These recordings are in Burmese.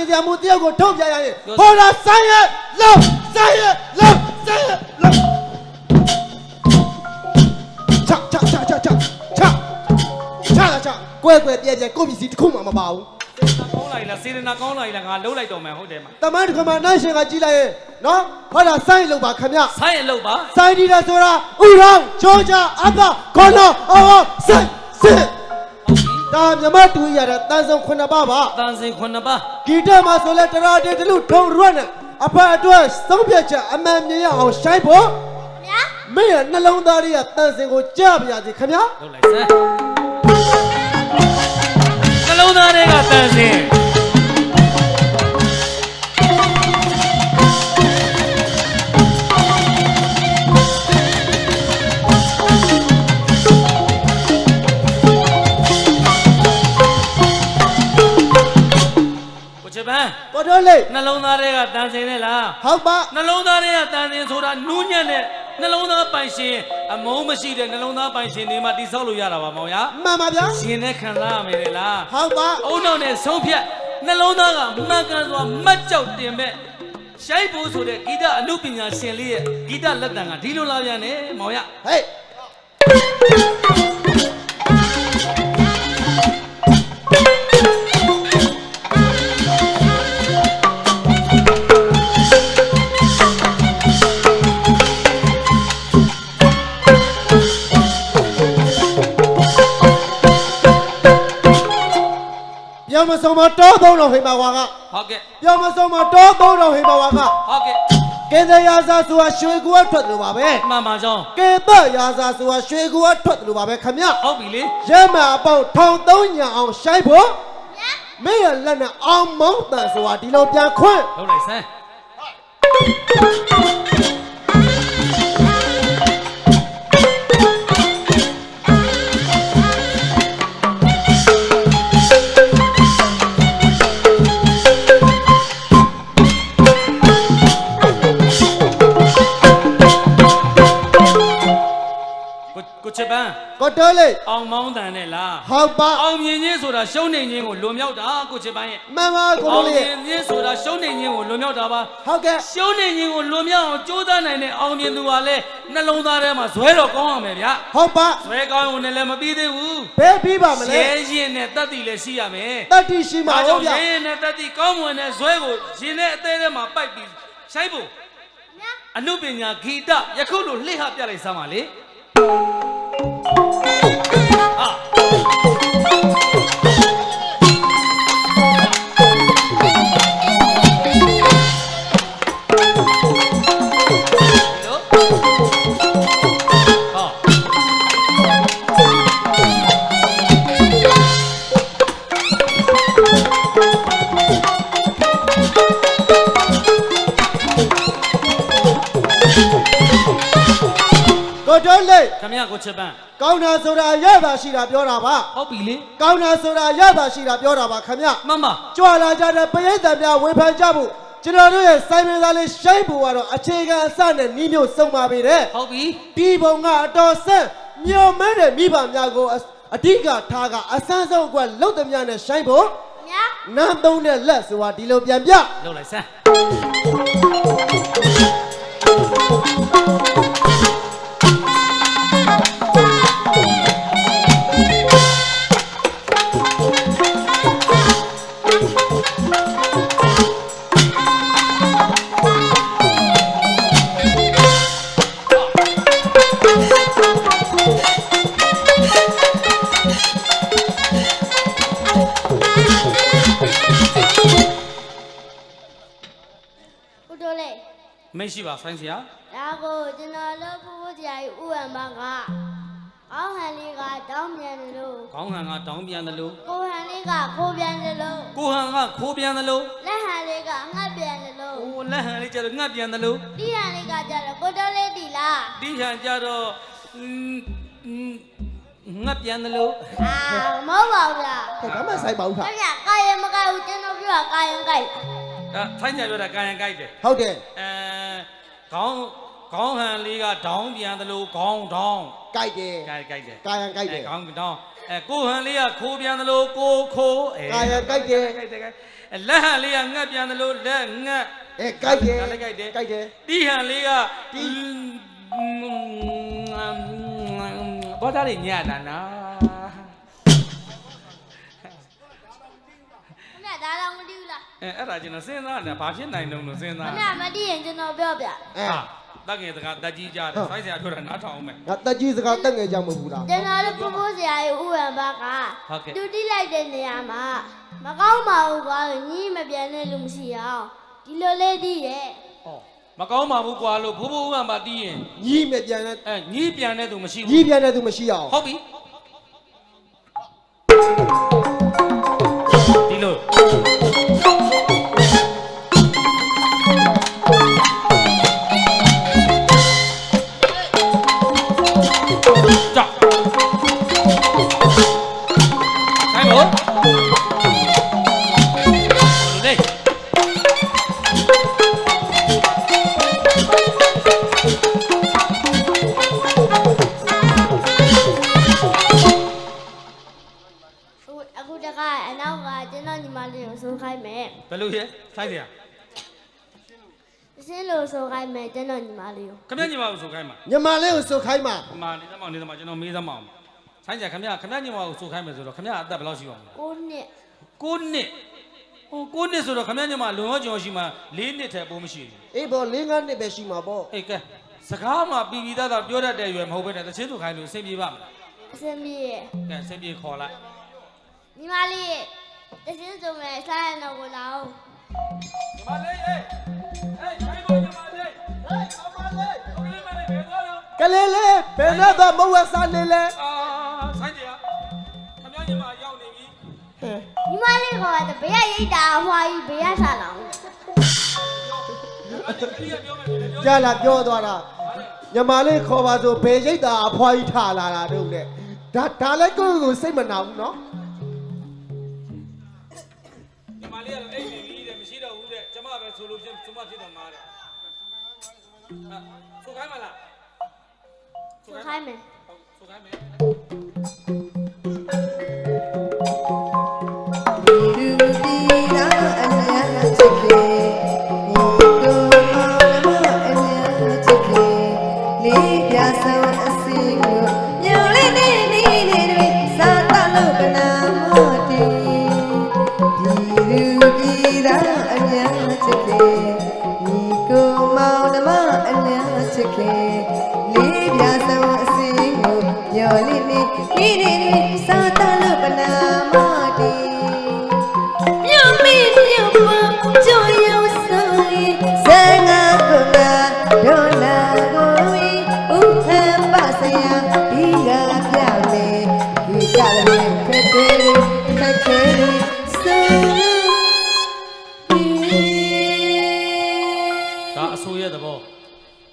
နှမ်းရှင်စရာမူတယောက်ကိုထုတ်ပြရရင်ဟောတာဆိုင်ရလောက်ဆိုင်ရလောက်ဆိုင်ရလောက်ချချချချချချချချလာချကွဲကွဲပြဲပြဲကိုယ့်ပစ္စည်းတစ်ခုမှမပါဘူးကောင်းလာ ਈ လားစေရနာကောင်းလာ ਈ လားငါလှုပ်လိုက်တော့မယ်ဟုတ်တယ်မှာတမန်တစ်ခါမှနှမ်းရှင်ကကြည့်လိုက်ရင်နော်ဟောတာဆိုင်လောက်ပါခမဆိုင်းရလှုပ်ပါဆိုင်ဒီလာဆိုတာဥရောင်းချောချအပခေါနောအောဆိုင်စစ်ဟုတ်ပြီ ဒါမြမတူရတဲ့တန်ဆုံခုနှစ်ပါးပါတန်စင်ခုနှစ်ပါးဂီတမှာဆိုလဲတရာတေတလူထုံရွက်နဲ့အဖအတွက်သုံးပြတ်ချက်အမှန်မြင်ရအောင်ရှိုင်းဖို့ဗျာမင်းရဲ့နှလုံးသားလေးကတန်စင်ကိုကြားပြရစီခင်ဗျာလှုပ်လိုက်စမ်းနှလုံးသားတွေကတန်စင် တော့လေနှလုံးသားတွေကတန်စင်နဲ့လားဟုတ်ပါနှလုံးသားတွေကတန်စင်ဆိုတာနူးညံ့တဲ့နှလုံးသားပိုင်ရှင်အမုန်းမရှိတဲ့နှလုံးသားပိုင်ရှင်တွေမှတိဆောက်လို့ရတာပါမောင်ရမှန်ပါဗျာရှင်နဲ့ခံစားရမယ်လေလားဟုတ်ပါအုံနောက်နဲ့ဆုံးဖြတ်နှလုံးသားကမှန်ကန်စွာမတ်ကြောက်တင်မဲ့ရှိုက်ဖို့ဆိုတဲ့ဂီတအမှုပညာရှင်လေးရဲ့ဂီတလက်တံကဒီလိုလာပြန်တယ်မောင်ရဟေး ဆုံးမတောသုံးတော်ဟိမဝါကဟုတ်ကဲ့ပြောမဆုံးမတောသုံးတော်ဟိမဝါကဟုတ်ကဲ့ကဲတရာစာဆိုတာရွှေကူအထွက်တယ်လို့ပါပဲမှန်ပါကြောင်းကဲတရာစာဆိုတာရွှေကူအထွက်တယ်လို့ပါပဲခင်ဗျဟုတ်ပြီလေရဲမအပေါင်းထောင်သုံးညာအောင်ရှိုက်ဖို့ဗျာမင်းရဲ့လက်နဲ့အောင်မောင်းတန်ဆိုတာဒီလိုပြန်ခွင့်လှုပ်လိုက်စမ်း အောင်မောင်းတန်နဲ့လားဟုတ်ပါအောင်မြင်ခြင်းဆိုတာရှုံးနေခြင်းကိုလွန်မြောက်တာကိုချစ်ပန်းရဲ့မှန်ပါကိုအောင်တော်မြလေးင်ခြင်းဆိုတာရှုံးနေခြင်းကိုလွန်မြောက်တာပါဟုတ်ကဲ့ရှုံးနေခြင်းကိုလွန်မြောက်အောင်ကြိုးစားနိုင်တဲ့အောင်မြင်သူဟာလဲနှလုံးသားထဲမှာဇွဲတော်ကောင်းရမယ်ဗျာဟုတ်ပါဇွဲကောင်းုံနဲ့လည်းမပြီးသေးဘူးဘယ်ပြီးပါမလဲရဲရင်နဲ့တတ်တည်လည်းရှိရမယ်တတိရှိမှာဒါဟုကြောတ်င့်ဗျရဲရင်နဲ့တတ်တည်ကောင်းမွန်တဲ့ဇွဲကိုရင်နဲ့အသေးထဲမှာပိုက်ပြီးရှိုက်ဖို့ဗျာအနုပညာဂီတယခုလိုလှိဟပြလိုက်စမ်းပါလေ ကိုတော်လေးခမရကိုချစ်ပန်းကောင်းတာဆိုတာရတာရှိတာပြောတာပါဟုတ်ပြီလေကောင်းတာဆိုတာရတာရှိတာပြောတာပါခင်ဗျမမကြွလာကြတဲ့ပရိသတ်များဝေဖန်ကြဖို့ကျွန်တော်တို့ရဲ့စိုင်းမင်းသားလေးရှိုင်းဖို့ကတော့အခြေခံအစနဲ့နှီးမျိုးစုံပါပေတဲ့ဟုတ်ပြီဒီဘုံကအတော်ဆက်မျောမဲတဲ့မိဘများကိုအအဓိကထားကအဆန်းဆုံးအကွက်လုတ်သမျှနဲ့ရှိုင်းဖို့ဗျာနန်းသုံးတဲ့လက်ဆိုတာဒီလိုပြန်ပြလောက်လိုက်စမ်း Thank တောင်းပြန်သလိုကိုဟန်လေးကခိုးပြန်သလိုကိုဟန်ကခိုးပြန်သလိုလက်ဟန်လေးကငှက်ပြန်သလိုဟိုလက်ဟန်လေးကျတော့ငှက်ပြန်သလိုတီးဟန်လေးကကျတော့ကိုတော်လေးတီလားတီးဟန်ကျတော့ငှက်ပြန်သလိုအာမဟုတ်ပါဘူးလားဒါမှဆိုင်ပါဦးခါခင်ဗျာကာယမကာဘူးကျွန်တော်ပြောကာယံကိုက်ဒါဖိုင်းညာပြောတာကာယံကိုက်တယ်ဟုတ်တယ်အဲခေါင်းခေါင်းဟန်လေးကဒေါင်းပြန်သလိုခေါင်းဒေါင်းကြိုက်တယ်ကြိုက်ကြိုက်တယ်ကာယံကြိုက်တယ်ခေါင်းဒေါင်း အဲကိုဟန်လေးကခိုးပြန်သလိုကိုခိုးအဲကာယကြိုက်တယ်ကြိုက်တယ်ကြိုက်အဲလက်ဟန်လေးကငတ်ပြန်သလိုလက်ငတ်အဲကြိုက်တယ်ဒါလည်းကြိုက်တယ်ကြိုက်တယ်တီဟန်လေးကတီဘာသာလေးညတာနာခမရဒါတော့မသိဘူးလားအဲအဲ့ဒါကျွန်တော်စဉ်းစားနေတာဘာဖြစ်နိုင်တုံးလို့စဉ်းခစားမရမသိရင်ကျွန်တော်ပြောပြအဲဟာ တက်ငယ်တကတက်ကြီးကြတယ်ဆိုင်းစရာပြောတာနားထောင်အောင်မယ် ငါတက်ကြီးစကားတက်ငယ်ကြောင်မဟုတ်ဘူးလားကျွန်တော်တို့ပပိုးစရာကြီးဥဝံဘကဟုတ်ကဲ့တူတိလိုက်တဲ့နေရာမှာမကောင်းပါဘူးကွာညီမပြန်တဲ့လူမရှိအောင်ဒီလိုလေးတည်ရဲ့ဩမကောင်းပါဘူးကွာလို့ဘိုးဘိုးဦးကမှတီးရင်ညီးမပြန်တဲ့အဲညီးပြန်တဲ့သူမရှိညီးဘူးပြန်တဲ့သူမရှိအောင်ဟုတ်ပြီဒီလို ညီမလေးကိုစုခိုင်းမှာအမနေသမအောင်နေသမကျွန်တော်မေးသမအောင်ဆိုင်းစရာခမခမညီမကိုဆိုခိုင်းမယ်ဆိုတော့ခမအသက်ဘယ်လောက်ရှိပါမလဲကိုနှစ်ကိုနှစ်ဟိုကိုနှစ်ဆိုတော့ခမညီမလုံရောကျော်ရှိမှ၄နှစ်ထဲပိုးမရှိဘူးအေးဘော၄၅နှစ်ပဲရှိမှာပေါ့အေးကဲစကားမှပြီးပြီးသားသားပြောတတ်တဲ့ရွယ်မဟုတ်ဘဲနဲ့တချင်းဆိုခိုင်းလို့အဆင်ပြေပါမလားအစင်းပြေရဲ့ကဲအဆင်ပြေခေါ်လိုက်ညီမလေးရဲ့တစင်းဆိုမယ်စားရတော့ကိုလာအောင်ညီမလေးဟေးဟေး ကလေးလေးဘယ်နဲ့တော့မဝက်စားနေလဲအာဆိုင်းစရာခမညီမရောက်နေပြီဟဲ့ညီမလေးကတဘေးရိတ်တာအဖွာကြီးဘေးရဆလာအောင်အဲ့ဒီကလေးကပြောမယ်ပြောကြလာပြောသွားတာညီမလေးခေါ်ပါဆိုဘယ်ရိတ်တာအဖွားကြီးထလာတာတို့နဲ့ဒါဒါလည်းကိုယ့်ကိုယ်စိတ်မနာဘူးနော်ညီမလေးကတော့အိတ်နေပြီတဲ့မရှိတော့ဘူးတဲ့ကျမပဲဆိုလို့ချင်းကျမဖြစ်တော့မှာတဲ့ဟာဆိုခိုင်းမလား ဆိုခိုင်းမယ်ဟု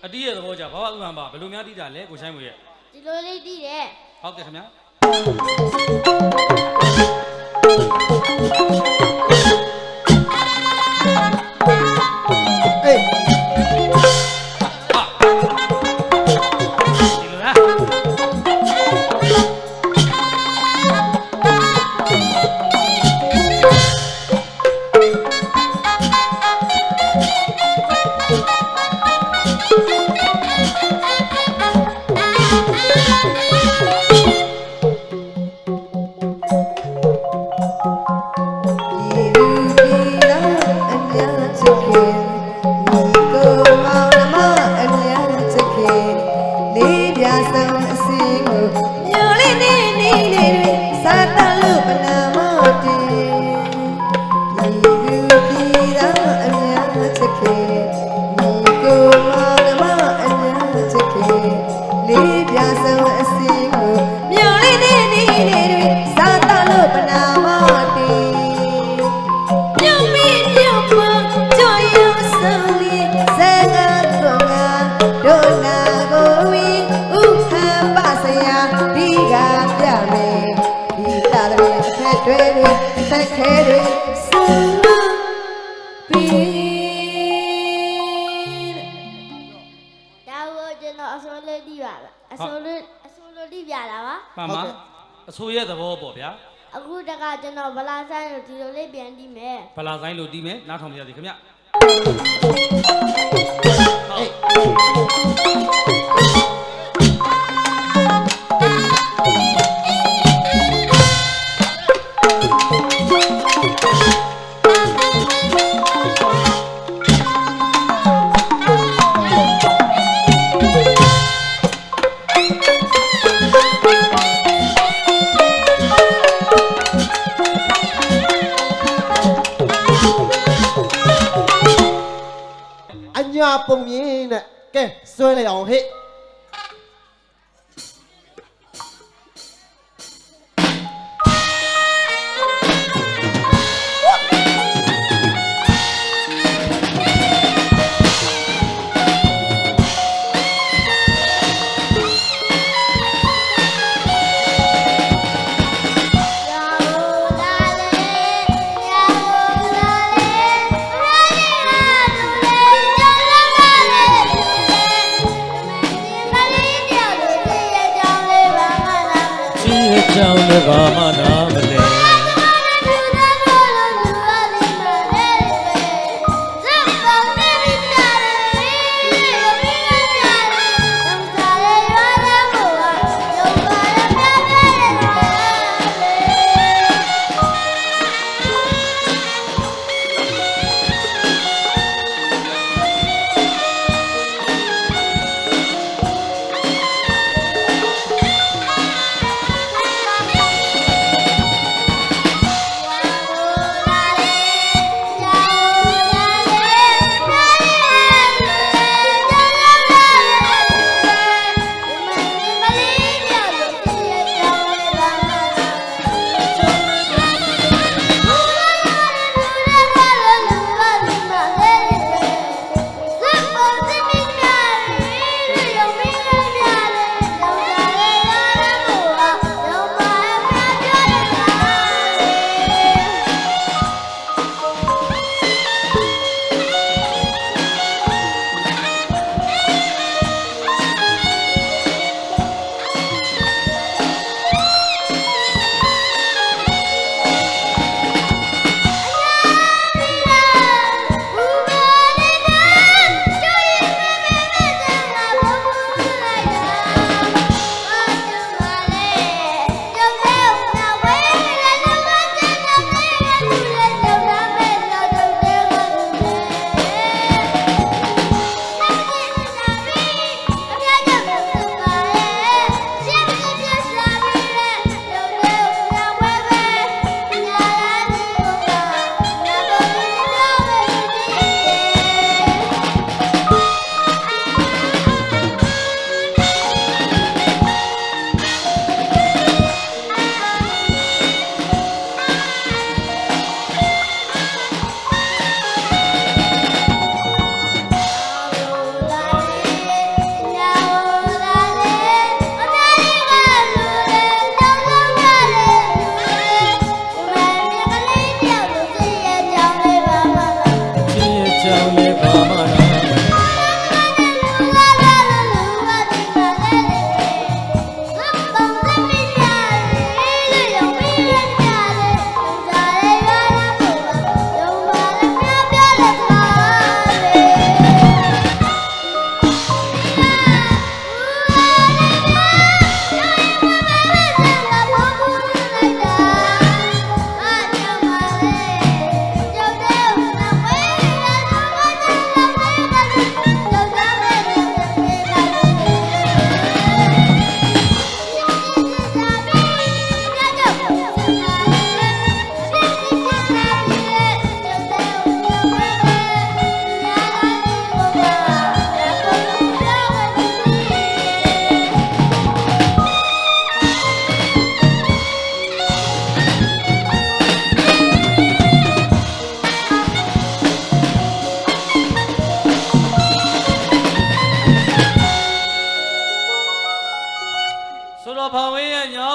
အတီးရဲ့သဘောကြဘာမှဥပ္ပံပါဘယ်လိုများတိတာလဲကိုဆိုင်မွေရဲ့ဒီလိုလေးတည်တယ်ဟုတ်ကဲ့ခင်ဗျာ ပါလားအစိုးလေးအစိုးလေးတည်ပြတာပါမှန်ပါအဆိုရဲ့သဘောပေါ့ဗျာအခုတကကျွန်တော်ဗလာဆိုင်ကိုဒီလိုလေးပြန်တီးမယ်ဗလာဆိုင်လို့တီးမယ်နားထောင်ပြရစီခင်ဗျအ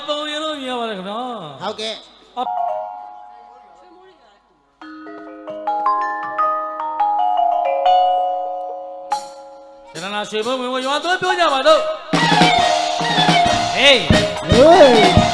ပုံရလို့မြင်ပါတယ်ခင်ဗျာဟုတ်ကဲ့ရတနာရွှေဘုံဝင်ဝင်ရွာသွေးပြောကြပါတော့ဟေးဟေး